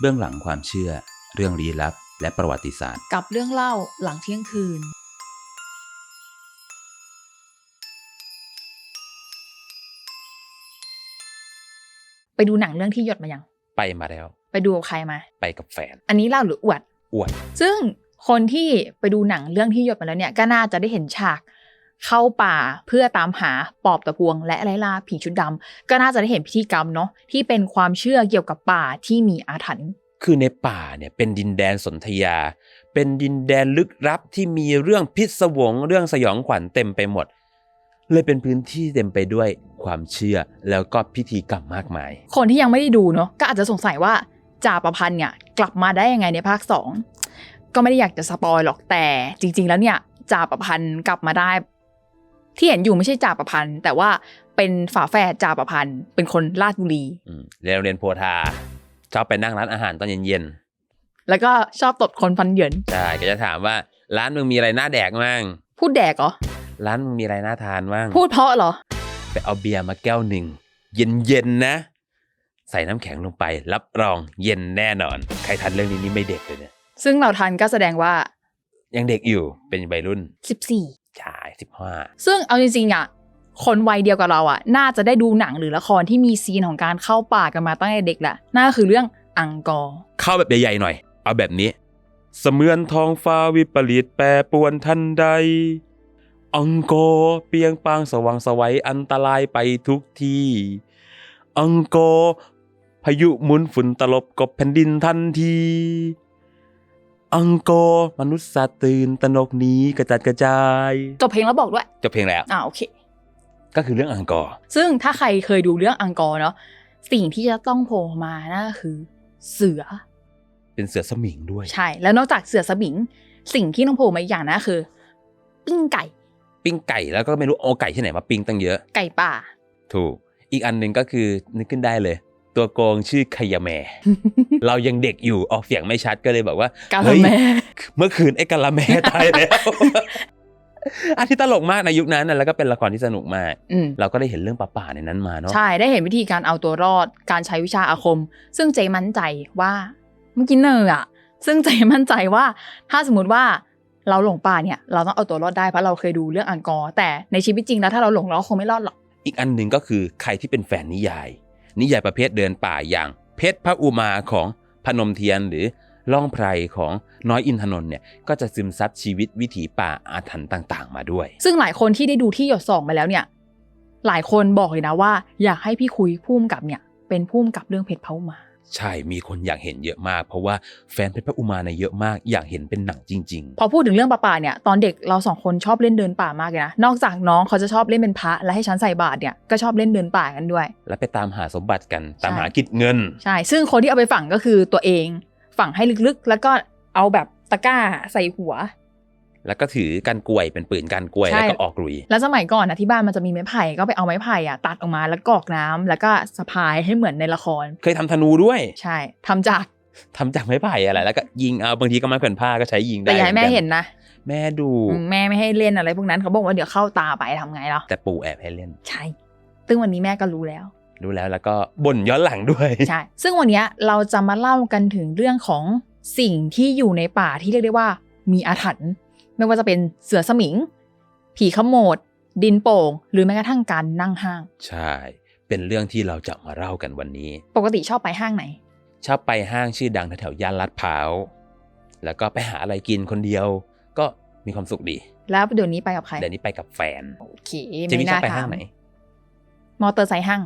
เบื้องหลังความเชื่อ เรื่องลี้ลับ และประวัติศาสตร์ กับเรื่องเล่าหลังเที่ยงคืน ไปดูหนังเรื่องที่หยดมายัง ไปมาแล้ว ไปดูกับใครมา ไปกับแฟน อันนี้เล่าหรืออวด อวด ซึ่งคนที่ไปดูหนังเรื่องที่หยดมาแล้วเนี่ยก็น่าจะได้เห็นฉาก เข้าป่าเพื่อตามหาปอบตะพวง และไล่ล่าผีชุดดำก็น่าจะได้เห็นพิธีกรรมเนาะที่เป็นความเชื่อเกี่ยวกับป่าที่มีอาถรรพ์คือในป่าเนี่ยเป็นดินแดนสนธยา เป็นดินแดนลึกลับที่มีเรื่องพิศวงเรื่องสยองขวัญเต็มไปหมด เลยเป็นพื้นที่เต็มไปด้วยความเชื่อแล้วก็พิธีกรรมมากมาย คนที่ยังไม่ได้ดูเนาะก็อาจจะสงสัยว่าจ่าประพันธ์เนี่ยกลับมาได้ยังไงในภาคสองก็ไม่ได้อยากจะสปอยหรอกแต่จริง ๆ แล้วเนี่ยจ่าประพันธ์กลับมาได้ ที่เห็นอยู่ไม่ใช่จ่าประพันธ์ แต่ว่าเป็นฝาแฝดจ่าประพันธ์ เป็นคนลาดบุรีอืมเรียนโรงเรียนโพธาชอบไปนั่งร้านอาหารตอนเย็นแล้วก็ชอบตดคนฟันเหยินๆใช่ก็จะถามว่า ร้านมึงมีอะไรน่าแดกมั่งพูดแดกเหรอร้านมึงมีอะไรน่าทานมั่งพูดเพราะเหรอ ไปเอาเบียร์มาแก้วหนึ่งเย็นๆนะ ใส่น้ำแข็งลงไป รับรองเย็นแน่นอน ใครทันเรื่องนี้นี่ไม่เด็กเลยเนี่ยซึ่งเราทันก็แสดงว่า ยังเด็กอยู่เป็นวัยรุ่น 14 ชายสิบห้าซึ่งเอาจริงๆอะคนวัยเดียวกับเราอะ น่าจะได้ดูหนังหรือละครที่มีซีนของการเข้าป่ากันมาตั้งแต่เด็กแหละนั่นก็คือเรื่องอังกอร์เข้าแบบใหญ่ๆหน่อย เอาแบบนี้ เสมือนทองฟ้าวิปริตแปรปรวนทันใด อังกอร์เปียงปางสว่างไสวัยอันตรายไปทุกที่อังกอร์พายุหมุนฝุ่นตลบกบแผ่นดินทันที อังกอร์มนุษย์สัตว์ตื่นตระหนกหนี้กระจัดกระจาย จบเพลงแล้วบอกด้วยจบเพลงแล้ว อ่าโอเค ก็คือเรื่องอังกอร์ ซึ่งถ้าใครเคยดูเรื่องอังกอร์เนาะสิ่งที่จะต้องโผล่มานั่นก็คือ เสือ เป็นเสือสมิงด้วย ใช่ แล้วนอกจากเสือสมิง สิ่งที่ต้องโผล่มาอีกอย่างนะคือ ปิ้งไก่ ปิ้งไก่แล้วก็ไม่รู้เอาไก่ที่ไหนมาปิ้งตั้งเยอะ ไก่ป่า ถูก อีกอันหนึ่งก็คือนึกขึ้นได้เลย ตัวโกงชื่อขยะแม เรายังเด็กอยู่ออกเสียงไม่ชัดก็เลยบอกว่ากาละเฮ้ยแม เมื่อคืนไอ้กาละแมตายแล้วอันที่ตลกมากในยุคนั้นน่ะแล้วก็เป็นละครที่สนุกมากอืมเราก็ได้เห็นเรื่องป่าๆในนั้นมาเนาะใช่ได้เห็นวิธีการเอาตัวรอดการใช้วิชาอาคม ซึ่งเจมั่นใจว่าเมื่อกี้เนออะซึ่งเจมั่นใจว่าถ้าสมมติว่าเราหลงป่าเนี่ย เราต้องเอาตัวรอดได้เพราะเราเคยดูเรื่องอังกอร์แต่ในชีวิตจริงแล้วถ้าเราหลงเราก็คงไม่รอดหรอกอีกอันหนึ่งก็คือใครที่เป็นแฟนนิยาย นิยายประเภทเดินป่าอย่าง เพชรพระอุมาของพนมเทียนหรือล่องไพรของน้อยอินทนนท์เนี่ยก็จะซึมซับชีวิตวิถีป่าอาถรรพ์ต่างๆ มาด้วย ซึ่งหลายคนที่ได้ดูที่หยดสองมาแล้วเนี่ยหลายคนบอกเลยนะว่า อยากให้พี่คุยพุ่มกับเนี่ยเป็นพุ่มกับเรื่องเพชรพระอุมา ใช่มีคนอยากเห็นเยอะมาก เพราะว่าแฟนเพชรพระอุมาเนี่ยเยอะมากอยากเห็นเป็นหนังจริงพอพูดถึงเรื่องป่าๆเนี่ยตอนเด็กเราสองคนชอบเล่นเดินป่ามากเลยนะนอกจากน้องเขาจะชอบเล่นเป็นพระและให้ฉันใส่บาตรเนี่ยก็ชอบเล่นเดินป่ากันด้วยๆแล้วไปตามหาสมบัติกันใช่ตามหากิจเงิน ใช่ ซึ่งคนที่เอาไปฝังก็คือตัวเอง ฝังให้ลึกๆ แล้วก็เอาแบบตะกร้าใส่หัว แล้วก็ถือกันกล้วยเป็นปืนกันกล้วยใช่แล้วก็ออกลุย แล้วสมัยก่อนนะที่บ้านมันจะมีไม้ไผ่ก็ไปเอาไม้ไผ่อะตัดออกมาแล้วกรอกน้ำแล้วก็สะพายให้เหมือนในละคร เคยทำธนูด้วย ใช่ทำจากทำจากไม้ไผ่อะไรแล้วก็ยิงเอาบางทีก็ไม้แขวนผ้าก็ใช้ยิงได้แต่อย่าให้แม่มือกัเห็นนะแม่ดูอืมแม่ไม่ให้เล่นอะไรพวกนั้นเขาบอกว่าเดี๋ยวเข้าตาไปทำไงเนาะแต่ปู่แอบให้เล่น ใช่ซึ่งวันนี้แม่ก็รู้แล้วรู้แล้วแล้วก็บ่นย้อนหลังด้วยใช่ซึ่งวันเนี้ยเราจะมาเล่ากันถึงเรื่องของสิ่งที่อยู่ในป่าที่เรียกได้ว่ามีอาถรรพ์ ไม่ว่าจะเป็นเสือสมิง ผีขโมด ดินโป่ง หรือแม้กระทั่งการนั่งห้าง ใช่ เป็นเรื่องที่เราจะมาเล่ากันวันนี้ ปกติชอบไปห้างไหน ชอบไปห้างชื่อดังแถวๆย่านลาดพร้าว แล้วก็ไปหาอะไรกินคนเดียว ก็มีความสุขดี แล้วเดี๋ยวนี้ไปกับใคร เดี๋ยวนี้ไปกับแฟน โอเคเจมี่ไม่ชอน่าบไปถาห้างมไหน มอเตอร์ไซค์ห้าง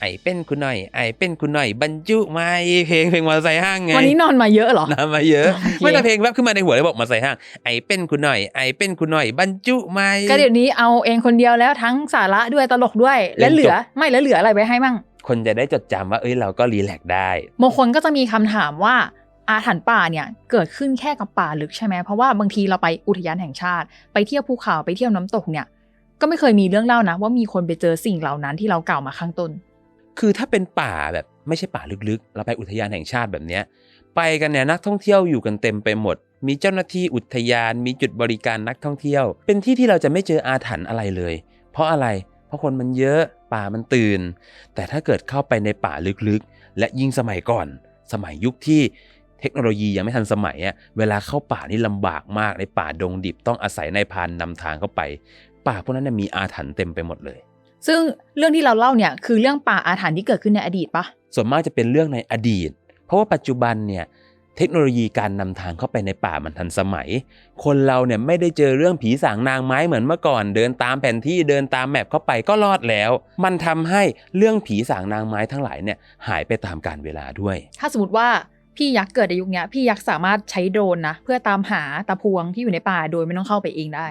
ไอเป็นคุณหน่อย ไอเป็นคุณหน่อย บรรจุไม่เพลงเพลงมอเตอร์ไซค์ห้างไงวันนี้นอนมาเยอะเหรอนำมาเยอะโอเคไม่แต่เพลงแวบขึ้นมาในหัวเลยบอกมาใส่ห้าง ไอเป็นคุณหน่อย ไอเป็นคุณหน่อย บรรจุไม่ก็เดี๋ยวนี้เอาเองคนเดียวแล้วทั้งสาระด้วยตลกด้วยเล่และนจบเหลือไม่แล้วเหลืออะไรไว้ให้มั่งคนจะได้จดจำว่าเอ้ยเราก็รีแลกซ์ได้บางคนก็จะมีคำถามว่าอาถรรพ์ป่าเนี่ยเกิดขึ้นแค่กับป่าลึกใช่ไหมเพราะว่าบางทีเราไปอุทยานแห่งชาติ ไปเที่ยวภูเขาไปเที่ยวน้ำตกเนี่ยก็ไม่เคยมีเรื่องเล่านะ ว่ามีคนไปเจอสิ่งเหล่านั้นที่เรากล่าวมาข้างต้น คือถ้าเป็นป่าแบบไม่ใช่ป่าลึกๆ เราไปอุทยานแห่งชาติแบบเนี้ยไปกันเนี่ยนักท่องเที่ยวอยู่กันเต็มไปหมด มีเจ้าหน้าที่อุทยาน มีจุดบริการนักท่องเที่ยว เป็นที่ที่เราจะไม่เจออาถรรพ์อะไรเลย เพราะอะไร เพราะคนมันเยอะป่ามันตื่น แต่ถ้าเกิดเข้าไปในป่าลึกๆ และยิ่งสมัยก่อน สมัยยุคที่เทคโนโลยียังไม่ทันสมัยอะเวลาเข้าป่านี่ลำบากมากในป่าดงดิบต้องอาศัยนายพานนำทางเข้าไป ป่าพวกนั้นมีอาถรรพ์เต็มไปหมดเลย ซึ่งเรื่องที่เราเล่าเนี่ยคือเรื่องป่าอาถรรพ์ที่เกิดขึ้นในอดีตปะส่วนมากจะเป็นเรื่องในอดีต เพราะว่าปัจจุบันเนี่ยเทคโนโลยีการนำทางเข้าไปในป่ามันทันสมัย คนเราเนี่ยไม่ได้เจอเรื่องผีสางนางไม้เหมือนเมื่อก่อน เดินตามแผนที่เดินตามแมพเข้าไปก็รอดแล้ว มันทำให้เรื่องผีสางนางไม้ทั้งหลายเนี่ยหายไปตามกาลเวลาด้วย ถ้าสมมติว่าพี่ยักษ์เกิดในยุคเนี้ยพี่ยักษ์สามารถใช้โดรนนะเพื่อตามหาตาพวงที่อยู่ในป่าโดยไม่ต้องเข้าไปเองได้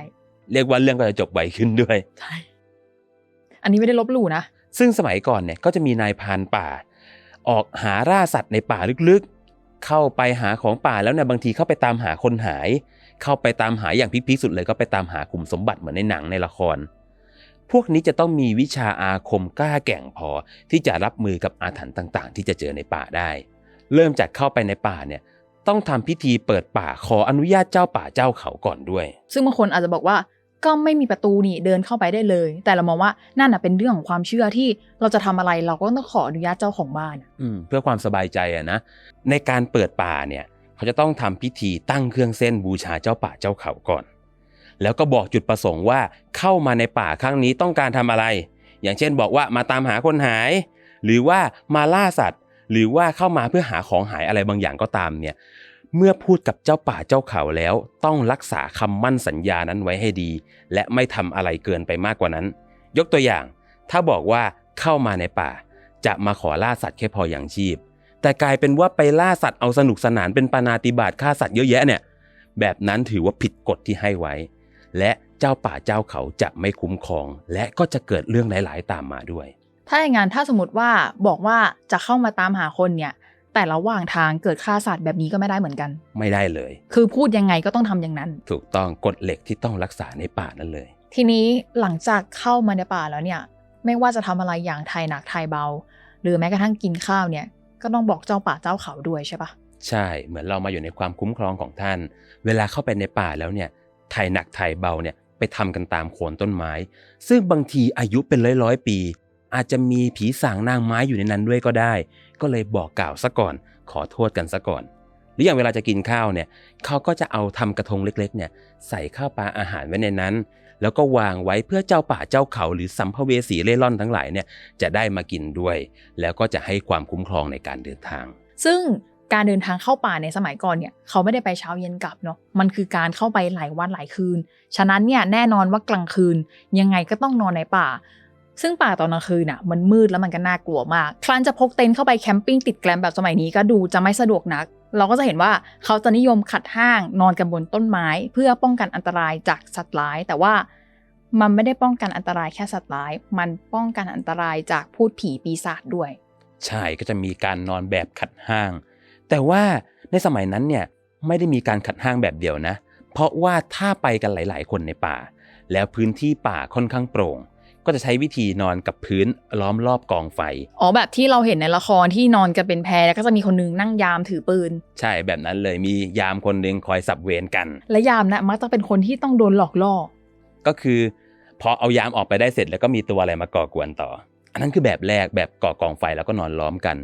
เรียกว่าเรื่องก็จะจบไวขึ้นด้วยใช่ อันนี้ไม่ได้ลบหลู่นะ ซึ่งสมัยก่อนเนี่ยก็จะมีนายพรานป่า ออกหาล่าสัตว์ในป่าลึกๆ เข้าไปหาของป่าแล้วเนี่ยบางทีเข้าไปตามหาคนหาย เข้าไปตามหาอย่างพิกๆสุดเลยก็ไปตามหาขุมสมบัติเหมือนในหนังในละคร พวกนี้จะต้องมีวิชาอาคมกล้าแกร่งพอที่จะรับมือกับอาถรรพ์ต่างๆ ที่จะเจอในป่าได้ เริ่มจากเข้าไปในป่าเนี่ยต้องทำพิธีเปิดป่าขออนุญาตเจ้าป่าเจ้าเขาก่อนด้วย ซึ่งบางคนอาจจะบอกว่า ก็ไม่มีประตูนี่เดินเข้าไปได้เลย แต่เรามองว่านั่นนะเป็นเรื่องของความเชื่อที่เราจะทำอะไรเราก็ต้องขออนุญาตเจ้าของบ้านอืมเพื่อความสบายใจอะนะในการเปิดป่าเนี่ยเขาจะต้องทำพิธีตั้งเครื่องเส้นบูชาเจ้าป่าเจ้าเขาก่อน แล้วก็บอกจุดประสงค์ว่าเข้ามาในป่าครั้งนี้ต้องการทำอะไร อย่างเช่นบอกว่ามาตามหาคนหาย หรือว่ามาล่าสัตว์ หรือว่าเข้ามาเพื่อหาของหายอะไรบางอย่างก็ตามเนี่ย เมื่อพูดกับเจ้าป่าเจ้าเขาแล้ว ต้องรักษาคำมั่นสัญญานั้นไว้ให้ดี และไม่ทำอะไรเกินไปมากกว่านั้น ยกตัวอย่าง ถ้าบอกว่าเข้ามาในป่า จะมาขอล่าสัตว์แค่พออย่างชีพ แต่กลายเป็นว่าไปล่าสัตว์เอาสนุกสนานเป็นปานาติบาตฆ่าสัตว์เยอะแยะเนี่ย แบบนั้นถือว่าผิดกฎที่ให้ไว้ และเจ้าป่าเจ้าเขาจะไม่คุ้มครอง และก็จะเกิดเรื่องหลาย ๆ ตามมาด้วย ถ้าอย่างนั้นถ้าสมมติว่าบอกว่าจะเข้ามาตามหาคนเนี่ย แต่ระหว่างทางเกิดฆ่าสัตว์แบบนี้ก็ไม่ได้เหมือนกัน ไม่ได้เลย คือพูดยังไงก็ต้องทำอย่างนั้น ถูกต้องกฎเหล็กที่ต้องรักษาในป่านั่นเลย ทีนี้หลังจากเข้ามาในป่าแล้วเนี่ย ไม่ว่าจะทำอะไรอย่างไทยหนักไทยเบา หรือแม้กระทั่งกินข้าวเนี่ย ก็ต้องบอกเจ้าป่าเจ้าเขาด้วยใช่ปะใช่เหมือนเรามาอยู่ในความคุ้มครองของท่าน เวลาเข้าไปในป่าแล้วเนี่ยไทยหนักไทยเบาเนี่ยไปทำกันตามโคนต้นไม้ ซึ่งบางทีอายุเป็นร้อยร้อยๆปี อาจจะมีผีสางนางไม้อยู่ในนั้นด้วยก็ได้ ก็เลยบอกกล่าวซะก่อน ขอโทษกันซะก่อน หรืออย่างเวลาจะกินข้าวเนี่ยเขาก็จะเอาทำกระทงเล็กๆเนี่ยใส่ข้าวปลาอาหารไว้ในนั้น แล้วก็วางไว้เพื่อเจ้าป่าเจ้าเขา หรือสัมภเวสีเล่ร่อนทั้งหลายเนี่ยจะได้มากินด้วย แล้วก็จะให้ความคุ้มครองในการเดินทาง ซึ่งการเดินทางเข้าป่าในสมัยก่อนเนี่ยเขาไม่ได้ไปเช้าเย็นกลับเนาะมันคือการเข้าไปหลายวันหลายคืน ฉะนั้นเนี่ยแน่นอนว่ากลางคืนยังไงก็ต้องนอนในป่า ซึ่งป่าตอนกลางคืนน่ะมันมืดแล้วมันก็น่ากลัวมาก ครั้นจะพกเต็นท์เข้าไปแคมปิ้งติดแกลมแบบสมัยนี้ก็ดูจะไม่สะดวกนัก เราก็จะเห็นว่าเขาจะนิยมขัดห้างนอนกันบนต้นไม้ เพื่อป้องกันอันตรายจากสัตว์ร้าย แต่ว่ามันไม่ได้ป้องกันอันตรายแค่สัตว์ร้าย มันป้องกันอันตรายจากพูดผีปีศาจด้วย ใช่ก็จะมีการนอนแบบขัดห้าง แต่ว่าในสมัยนั้นเนี่ยไม่ได้มีการขัดห้างแบบเดียวนะ เพราะว่าถ้าไปกันหลาย ๆ คนในป่า แล้วพื้นที่ป่าค่อนข้างโปร่ง ก็จะใช้วิธีนอนกับพื้นล้อมรอบกองไฟ อ๋อแบบที่เราเห็นในละครที่นอนกันเป็นแพรแล้วก็จะมีคนนึงนั่งยามถือปืน ใช่แบบนั้นเลยมียามคนหนึ่งคอยสับเวรกัน และยามนะมักจะเป็นคนที่ต้องโดนหลอกล่อ ก็คือพอเอายามออกไปได้เสร็จแล้วก็มีตัวอะไรมาก่อกวนต่อ อันนั้นคือแบบแรกแบบก่อกองไฟแล้วก็นอนล้อมกัน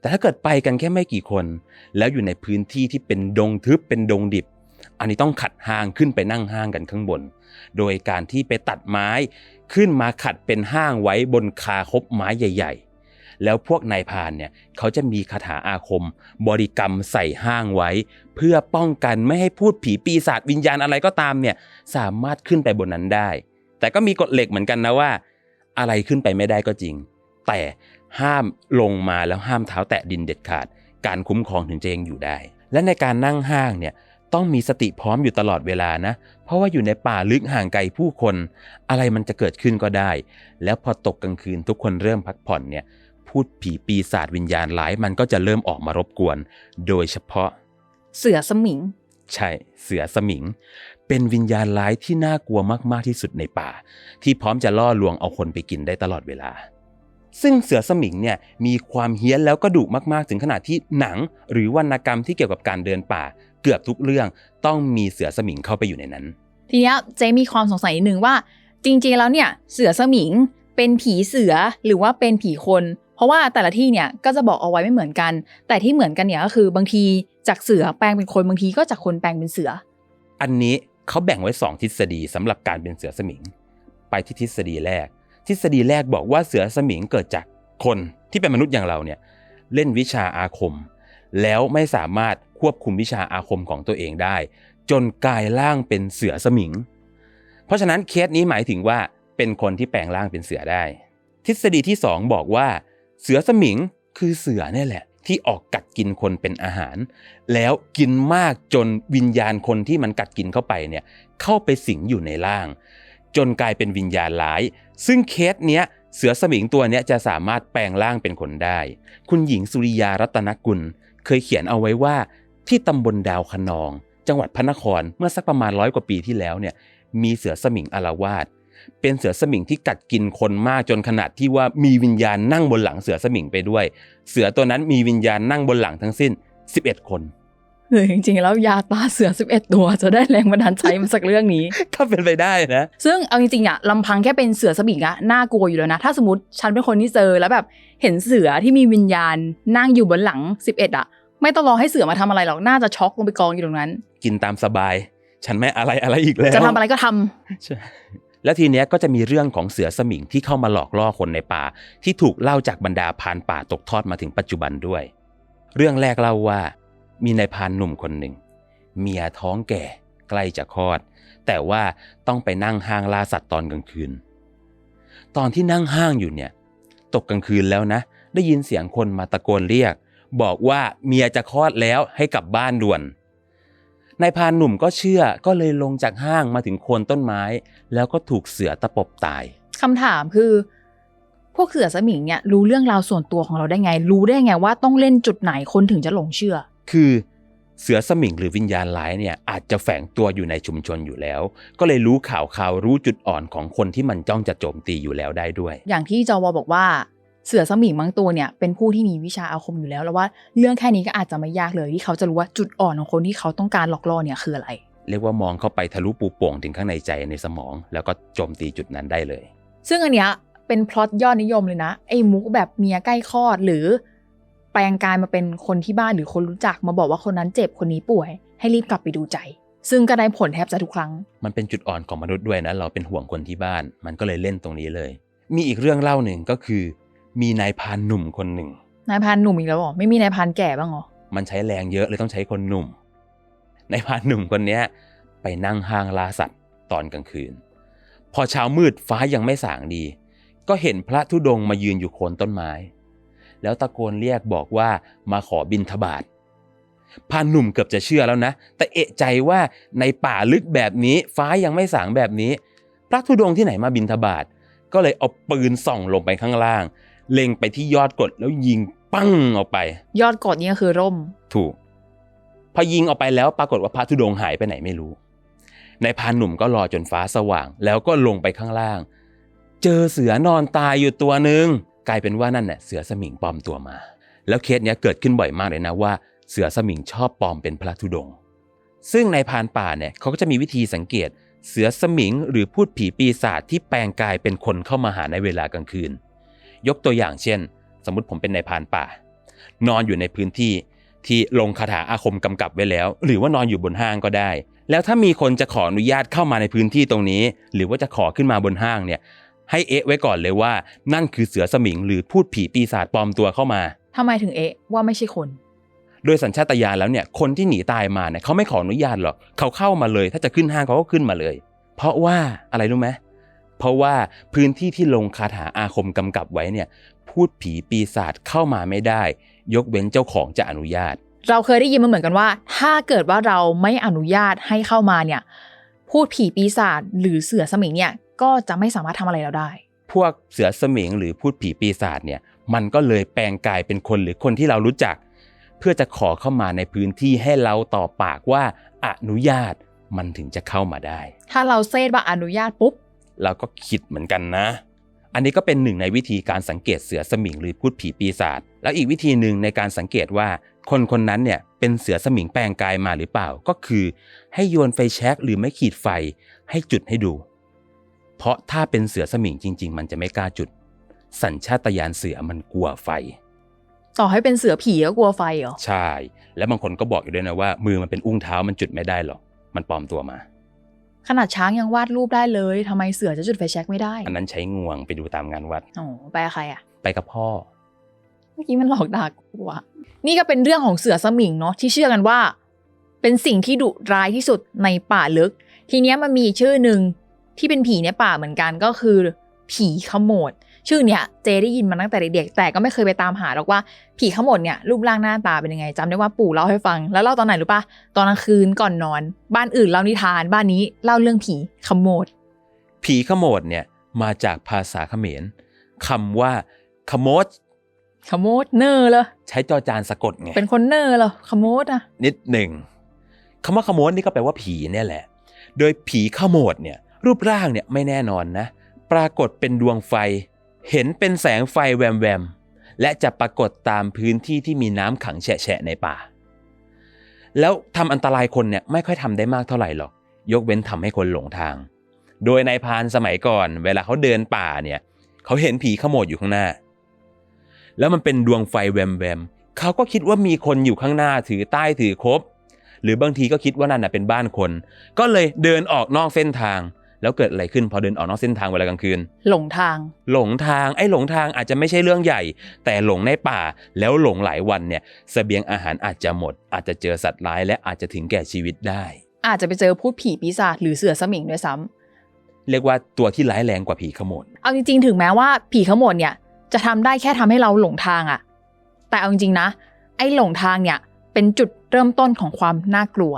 แต่ถ้าเกิดไปกันแค่ไม่กี่คน แล้วอยู่ในพื้นที่ที่เป็นดงทึบเป็นดงดิบ อันนี้ต้องขัดห้างขึ้นไปนั่งห้างกันข้างบน โดยการที่ไปตัดไม้ขึ้นมาขัดเป็นห้างไว้บนคาคบไม้ใหญ่ ๆ แล้วพวกนายพานเนี่ยเขาจะมีคาถาอาคม บริกรรมใส่ห้างไว้ เพื่อป้องกันไม่ให้พูดผีปีศาจวิญญาณอะไรก็ตามเนี่ยสามารถขึ้นไปบนนั้นได้ แต่ก็มีกฎเหล็กเหมือนกันนะว่า อะไรขึ้นไปไม่ได้ก็จริง แต่ห้ามลงมาแล้วห้ามเท้าแตะดินเด็ดขาด การคุ้มครองถึงจะยังอยู่ได้ และในการนั่งห้างเนี่ย ต้องมีสติพร้อมอยู่ตลอดเวลานะ เพราะว่าอยู่ในป่าลึกห่างไกลผู้คน อะไรมันจะเกิดขึ้นก็ได้ แล้วพอตกกลางคืนทุกคนเริ่มพักผ่อนเนี่ย พูดผีปีศาจวิญญาณหลายมันก็จะเริ่มออกมารบกวน โดยเฉพาะ เสือสมิง ใช่ เสือสมิง เป็นวิญญาณร้ายที่น่ากลัวมากๆที่สุดในป่า ที่พร้อมจะล่อลวงเอาคนไปกินได้ตลอดเวลา ซึ่งเสือสมิงเนี่ยมีความเฮี้ยนแล้วก็ดุมากๆ ถึงขนาดที่หนัง หรือวรรณกรรมที่เกี่ยวกับการเดินป่า เกือบทุกเรื่องต้องมีเสือสมิงเข้าไปอยู่ในนั้น ทีเนี้ยเจมีความสงสัยนิดนึงว่า จริงๆแล้วเนี่ยเสือสมิงเป็นผีเสือหรือว่าเป็นผีคน เพราะว่าแต่ละที่เนี่ยก็จะบอกเอาไว้ไม่เหมือนกัน แต่ที่เหมือนกันเนี่ยก็คือบางทีจากเสือแปลงเป็นคนบางทีก็จากคนแปลงเป็นเสือ อันนี้เขาแบ่งไว้สองทฤษฎีสำหรับการเป็นเสือสมิง ไปที่ทฤษฎีแรก ทฤษฎีแรกบอกว่าเสือสมิงเกิดจากคนที่เป็นมนุษย์อย่างเราเนี่ยเล่นวิชาอาคม แล้วไม่สามารถควบคุมวิชาอาคมของตัวเองได้ จนกลายร่างเป็นเสือสมิง เพราะฉะนั้นเคสนี้หมายถึงว่าเป็นคนที่แปลงร่างเป็นเสือได้ ทฤษฎีที่สองบอกว่า เสือสมิงคือเสือเนี่ยแหละ ที่ออกกัดกินคนเป็นอาหาร แล้วกินมากจนวิญญาณคนที่มันกัดกินเข้าไปเนี่ยเข้าไปสิงอยู่ในร่าง จนกลายเป็นวิญญาณร้าย ซึ่งเคสเนี้ยเสือสมิงตัวเนี้ยจะสามารถแปลงร่างเป็นคนได้ คุณหญิงสุริยารัตนกุล เคยเขียนเอาไว้ว่า ที่ตำบลดาวคะนอง จังหวัดพระนครเมื่อสักประมาณร้อยกว่าปีที่แล้วเนี่ย มีเสือสมิงอาละวาดเป็นเสือสมิงที่กัดกินคนมากจนขนาดที่ว่ามีวิญญาณนั่งบนหลังเสือสมิงไปด้วย เสือตัวนั้นมีวิญญาณนั่งบนหลังทั้งสิ้น 11 คน หรือจริงๆ แล้วยาตาเสือ 11 ตัวจะได้แรงบันดาลใจมาจากเรื่องนี้ก็เป็นไปได้นะ ซึ่งเอาจริงๆอะลำพังแค่เป็นเสือสมิงอะน่ากลัวอยู่แล้วนะ ถ้าสมมติฉันเป็นคนที่เจอแล้วแบบเห็นเสือที่มีวิญญาณนั่งอยู่บนหลัง 11อะไม่ต้องรอให้เสือมาทำอะไรหรอกน่าจะช็อกลงไปกองอยู่ตรงนั้น กินตามสบาย ฉันไม่อะไรอะไรอีกแล้วจะทำอะไรก็ทำใช่แล้วทีเนี้ยก็จะมีเรื่องของเสือสมิงที่เข้ามาหลอกล่อคนในป่า ที่ถูกเล่าจากบรรดาพรานป่าตกทอดมาถึงปัจจุบันด้วย เรื่องแรกเล่าว่า มีนายพานหนุ่มคนหนึ่ง เมียท้องแก่ใกล้จะคลอด แต่ว่าต้องไปนั่งห้างล่าสัตว์ตอนกลางคืน ตอนที่นั่งห้างอยู่เนี่ย ตกกลางคืนแล้วนะ ได้ยินเสียงคนมาตะโกนเรียก บอกว่าเมียจะคลอดแล้วให้กลับบ้านด่วนนายพานหนุ่มก็เชื่อก็เลยลงจากห้างมาถึงโคนต้นไม้ แล้วก็ถูกเสือตะปบตายคำถามคือ พวกเสือสมิงเนี่ยรู้เรื่องราวส่วนตัวของเราได้ไง รู้ได้ไงว่าต้องเล่นจุดไหนคนถึงจะหลงเชื่อ คือเสือสมิงหรือวิญญาณร้ายเนี่ยอาจจะแฝงตัวอยู่ในชุมชนอยู่แล้ว ก็เลยรู้ข่าวข่าวรู้จุดอ่อนของคนที่มันจ้องจะโจมตีอยู่แล้วได้ด้วย อย่างที่จอวอบอกว่าเสือสมิงบางตัวเนี่ยเป็นผู้ที่มีวิชาอาคมอยู่แล้ว แล้วว่าเรื่องแค่นี้ก็อาจจะไม่ยากเลยที่เขาจะรู้ว่าจุดอ่อนของคนที่เขาต้องการหลอกล่อเนี่ยคืออะไร เรียกว่ามองเข้าไปทะลุปูโป่งถึงข้างในใจในสมอง แล้วก็โจมตีจุดนั้นได้เลย ซึ่งอันเนี้ยเป็นพล็อตยอดนิยมเลยนะไอ้มุกแบบเมียใกล้คลอดหรือแป ลงกายมาเป็นคนที่บ้านหรือคนรู้จักมาบอกว่าคนนั้นเจ็บคนนี้ป่วย ให้รีบกลับไปดูใจ ซึ่งก็ได้ผลแทบจะทุกครั้ง มันเป็นจุดอ่อนของมนุษย์ด้วยนะ เราเป็นห่วงคนที่บ้าน มันก็เลยเล่นตรงนี้เลย มีอีกเรื่องเล่าหนึ่งก็คือ มีนายพรานหนุ่มคนหนึ่ง นายพรานหนุ่มอีกแล้วเหรอไม่มีนายพรานแก่บ้างเหรอมันใช้แรงเยอะเลยต้องใช้คนหนุ่มในายพรานหนุ่มคนเนี้ยไปนั่งห้างล่าสัตว์ตอนกลางคืน พอเช้ามืดฟ้ายังไม่สางดี ก็เห็นพระธุดงค์มายืนอยู่โคนต้นไม้ แล้วตะโกนเรียกบอกว่ามาขอบินทบาทพรานหนุ่มเกือบจะเชื่อแล้วนะ แต่เอะใจว่าในป่าลึกแบบนี้ฟ้ายังไม่สางแบบนี้ พระธุดงค์ที่ไหนมาบินทบาทก็เลยเอาปืนส่องลงไปข้างล่าง เล็งไปที่ยอดกดแล้วยิงปั้งออกไป ยอดกดนี่ก็คือร่ม ถูก พอยิงออกไปแล้วปรากฏว่าพระธุดงค์หายไปไหนไม่รู้นายพรานหนุ่มก็รอจนฟ้าสว่าง แล้วก็ลงไปข้างล่าง เจอเสือนอนตายอยู่ตัวหนึ่ง กลายเป็นว่านั่นเน่ะเสือสมิงปลอมตัวมา แล้วเคสเนี้ยเกิดขึ้นบ่อยมากเลยนะว่าเสือสมิงชอบปลอมเป็นพระธุดงค์ซึ่งในพานป่าเนี่ยเขาก็จะมีวิธีสังเกต เสือสมิงหรือพูดผีปีศาจที่แปลงกายเป็นคนเข้ามาหาในเวลากลางคืน ยกตัวอย่างเช่น สมมติผมเป็นนายพานป่า นอนอยู่ในพื้นที่ที่ลงคาถาอาคมกำกับไว้แล้ว หรือว่านอนอยู่บนห้างก็ได้ แล้วถ้ามีคนจะขออนุญาตเข้ามาในพื้นที่ตรงนี้ หรือว่าจะขอขึ้นมาบนห้างเนี่ย ให้เอะไว้ก่อนเลยว่า นั่นคือเสือสมิงหรือพูดผีปีศาจปลอมตัวเข้ามา ทำไมถึงเอะว่าไม่ใช่คน โดยสัญชาตญาณแล้วเนี่ยคนที่หนีตายมาเนี่ยเขาไม่ขออนุญาตหรอกเขาเข้ามาเลย ถ้าจะขึ้นห้างเขาก็ขึ้นมาเลย เพราะว่าอะไรรู้ไหมเพราะว่าพื้นที่ที่ลงคาถาอาคมกำกับไว้เนี่ยพูดผีปีศาจเข้ามาไม่ได้ ยกเว้นเจ้าของจะอนุญาต เราเคยได้ยินมาเหมือนกันว่า ถ้าเกิดว่าเราไม่อนุญาตให้เข้ามาเนี่ย พูดผีปีศาจหรือเสือสมิงเนี่ย ก็จะไม่สามารถทำอะไรเราได้ พวกเสือสมิงหรือพูดผีปีศาจเนี่ยมันก็เลยแปลงกายเป็นคนหรือคนที่เรารู้จัก เพื่อจะขอเข้ามาในพื้นที่ให้เราต่อปากว่าอนุญาตมันถึงจะเข้ามาได้ ถ้าเราเซตว่าอนุญาตปุ๊บเราก็คิดเหมือนกันนะ อันนี้ก็เป็นหนึ่งในวิธีการสังเกตเสือสมิงหรือพูดผีปีศาจ แล้วอีกวิธีหนึ่งในการสังเกตว่า คนคนนั้นเนี่ยเป็นเสือสมิงแปลงกายมาหรือเปล่า ก็คือ ให้โยนไฟแช็กหรือไม่ขีดไฟให้จุดให้ดู เพราะถ้าเป็นเสือสมิงจริง ๆ มันจะไม่กล้าจุด สัญชาตญาณเสือมันกลัวไฟ ต่อให้เป็นเสือผีก็กลัวไฟเหรอ ใช่ แล้วบางคนก็บอกอยู่ด้วยนะว่า มือมันเป็นอุ้งเท้ามันจุดไม่ได้หรอก มันปลอมตัวมา ขนาดช้างยังวาดรูปได้เลยทำไมเสือจะจุดไฟแช็กไม่ได้อันนั้นใช้งวงไปดูตามงานวัดโอ้ไปกับใครอะไปกับพ่อ เมื่อกี้มันหลอกด่ากูอะนี่ก็เป็นเรื่องของเสือสมิงเนาะที่เชื่อกันว่า เป็นสิ่งที่ดุร้ายที่สุดในป่าลึก ทีเนี้ยมันมีอีกชื่อหนึ่ง ที่เป็นผีในป่าเหมือนกันก็คือ ผีขโมด ชื่อเนี้ยเจได้ยินมาตั้งแต่เด็กๆแต่ก็ไม่เคยไปตามหาหรอกว่าผีขโมดเนี่ยรูปร่างหน้าตาเป็นยังไงจำได้ว่าปู่เล่าให้ฟัง แล้วเล่าตอนไหนรู้ปะตอนกลางคืนก่อนนอน บ้านอื่นเล่านิทาน บ้านนี้เล่าเรื่องผีขโมด ผีขโมดเนี่ยมาจากภาษาเขมรคำว่าขโมดขโมดเนอร์เลยใช้จอจานสะกดไงเป็นคนเนอร์เหรอขโมดอะนิดหนึ่งคำว่าขโมดนี่ก็แปลว่าผีเนี่ยแหละ โดยผีขโมดเนี่ย รูปร่างเนี่ยไม่แน่นอนนะ ปรากฏเป็นดวงไฟ เห็นเป็นแสงไฟแวมแวมๆและจะปรากฏตามพื้นที่ที่มีน้ำขังแฉะในป่า แล้วทำอันตรายคนเนี่ยไม่ค่อยทำได้มากเท่าไหร่หรอก ยกเว้นทำให้คนหลงทาง โดยนายพานสมัยก่อน เวลาเขาเดินป่าเนี่ยเขาเห็นผีขโมดอยู่ข้างหน้า แล้วมันเป็นดวงไฟแวมแวมเขาก็คิดว่ามีคนอยู่ข้างหน้าถือใต้ถือคบ หรือบางทีก็คิดว่านั่นเป็นบ้านคน ก็เลยเดินออกนอกเส้นทาง แล้วเกิดอะไรขึ้นพอเดินออกนอกเส้นทางเวลากลางคืน หลงทาง หลงทางไอ้หลงทางอาจจะไม่ใช่เรื่องใหญ่ แต่หลงในป่าแล้วหลงหลายวันเนี่ยเสบียงอาหารอาจจะหมด อาจจะเจอสัตว์ร้ายและอาจจะถึงแก่ชีวิตได้ อาจจะไปเจอพูดผีปีศาจหรือเสือสมิงด้วยซ้ำเรียกว่าตัวที่ร้ายแรงกว่าผีขโมดเอาจริงๆ ถึงแม้ว่าผีขโมดเนี่ยจะทำได้แค่ทำให้เราหลงทางอะแต่เอาจริงๆนะ ไอ้หลงทางเนี่ยเป็นจุดเริ่มต้นของความน่ากลัว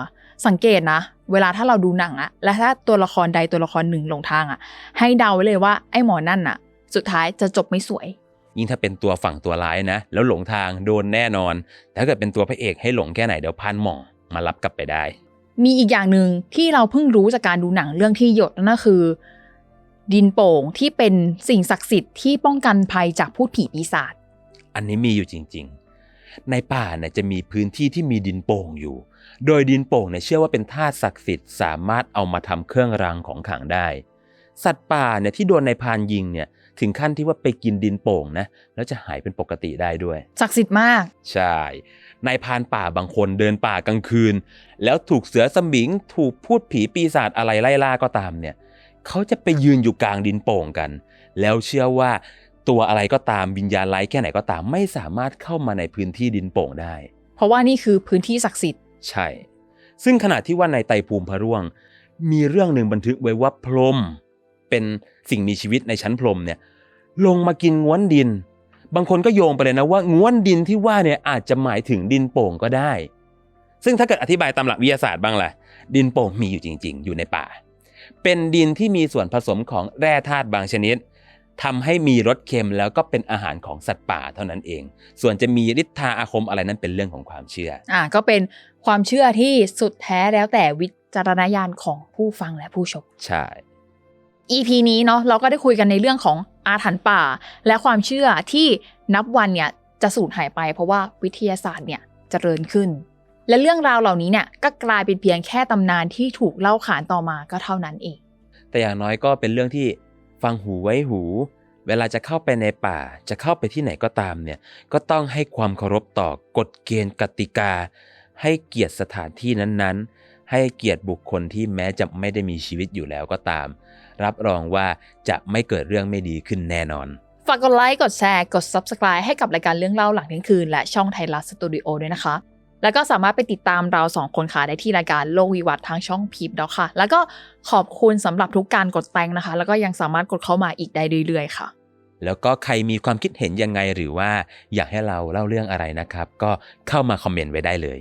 สังเกตนะ เวลาถ้าเราดูหนังอะและถ้าตัวละครใดตัวละครหนึ่งหลงทางอะให้เดาไว้เลยว่าไอ้หมอนั่นอะสุดท้ายจะจบไม่สวย ยิ่งถ้าเป็นตัวฝั่งตัวร้ายนะ แล้วหลงทางโดนแน่นอนแต่ถ้าเกิดเป็นตัวพระเอกให้หลงแค่ไหนเดี๋ยวพานหม่องมารับกลับไปได้ มีอีกอย่างหนึ่งที่เราเพิ่งรู้จากการดูหนังเรื่องที่หยดนั่นก็คือ ดินโป่งที่เป็นสิ่งศักดิ์สิทธิ์ที่ป้องกันภัยจากพูดผีปีศาจอันนี้มีอยู่จริง ๆ ในป่าเนี่ยจะมีพื้นที่ที่มีดินโป่งอยู่ โดยดินโป่งเนี่ยเชื่อว่าเป็นธาตุศักดิ์สิทธิ์สามารถเอามาทำเครื่องรางของขลังได้ สัตว์ป่าเนี่ยที่โดนในายพรานยิงเนี่ยถึงขั้นที่ว่าไปกินดินโป่งนะแล้วจะหายเป็นปกติได้ด้วยศักดิ์สิทธิ์มาก ใช่นายพรานป่าบางคนเดินป่ากลางคืน แล้วถูกเสือสมิง ถูกพูดผีปีศาจอะไรไล่ล่าก็ตามเนี่ยเขาจะไปยืนอยู่กลางดินโป่งกัน แล้วเชื่อว่าตัวอะไรก็ตามวิญญาณไร้ายแค่ไหนก็ตามไม่สามารถเข้ามาในพื้นที่ดินโป่งได้ เพราะว่านี่คือพื้นที่ศักดิ์สิทธิ์ ใช่ ซึ่งขณะที่ว่าในไตภูมิพระร่วง มีเรื่องหนึ่งบันทึกไว้ว่าพรมเป็นสิ่งมีชีวิตในชั้นพรมเนี่ยลงมากินง้วนดิน บางคนก็โยงไปเลยนะว่าง้วนดินที่ว่าเนี่ยอาจจะหมายถึงดินโป่งก็ได้ ซึ่งถ้าเกิดอธิบายตามหลักวิทยาศาสตร์บ้างล่ะ ดินโป่งมีอยู่จริง ๆ อยู่ในป่า เป็นดินที่มีส่วนผสมของแร่ธาตุบางชนิด ทำให้มีรสเค็มแล้วก็เป็นอาหารของสัตว์ป่าเท่านั้นเอง ส่วนจะมีฤทธาอาคมอะไรนั้นเป็นเรื่องของความเชื่อ อ่าก็เป็นความเชื่อที่สุดแท้แล้วแต่วิจารณญาณของผู้ฟังและผู้ชม ใช่ EP นี้เนาะเราก็ได้คุยกันในเรื่องของอาถรรพ์ป่า และความเชื่อที่นับวันเนี่ยจะสูญหายไป เพราะว่าวิทยาศาสตร์เนี่ยเจริญขึ้น และเรื่องราวเหล่านี้เนี่ยก็กลายเป็นเพียงแค่ตำนานที่ถูกเล่าขานต่อมาก็เท่านั้นเอง แต่อย่างน้อยก็เป็นเรื่องที่ ฟังหูไว้หู เวลาจะเข้าไปในป่า จะเข้าไปที่ไหนก็ตามเนี่ย ก็ต้องให้ความเคารพต่อกฎเกณฑ์กติกา ให้เกียรติสถานที่นั้นๆ ให้เกียรติบุคคลที่แม้จะไม่ได้มีชีวิตอยู่แล้วก็ตาม รับรองว่าจะไม่เกิดเรื่องไม่ดีขึ้นแน่นอนฝากกดไลค์ กดแชร์ กด Subscribe ให้กับรายการเรื่องเล่าหลังเที่ยงคืน และช่องไทยรัฐสตูดิโอด้วยนะคะ แล้วก็สามารถไปติดตามเราสองคนค่ะได้ที่รายการโลกวิวัฒน์ทางช่องพีบดอกค่ะ แล้วก็ขอบคุณสำหรับทุกการกดแต่งนะคะ แล้วก็ยังสามารถกดเข้ามาอีกได้เรื่อยๆค่ะ แล้วก็ใครมีความคิดเห็นยังไงหรือว่าอยากให้เราเล่าเรื่องอะไรนะครับ ก็เข้ามาคอมเมนต์ไว้ได้เลย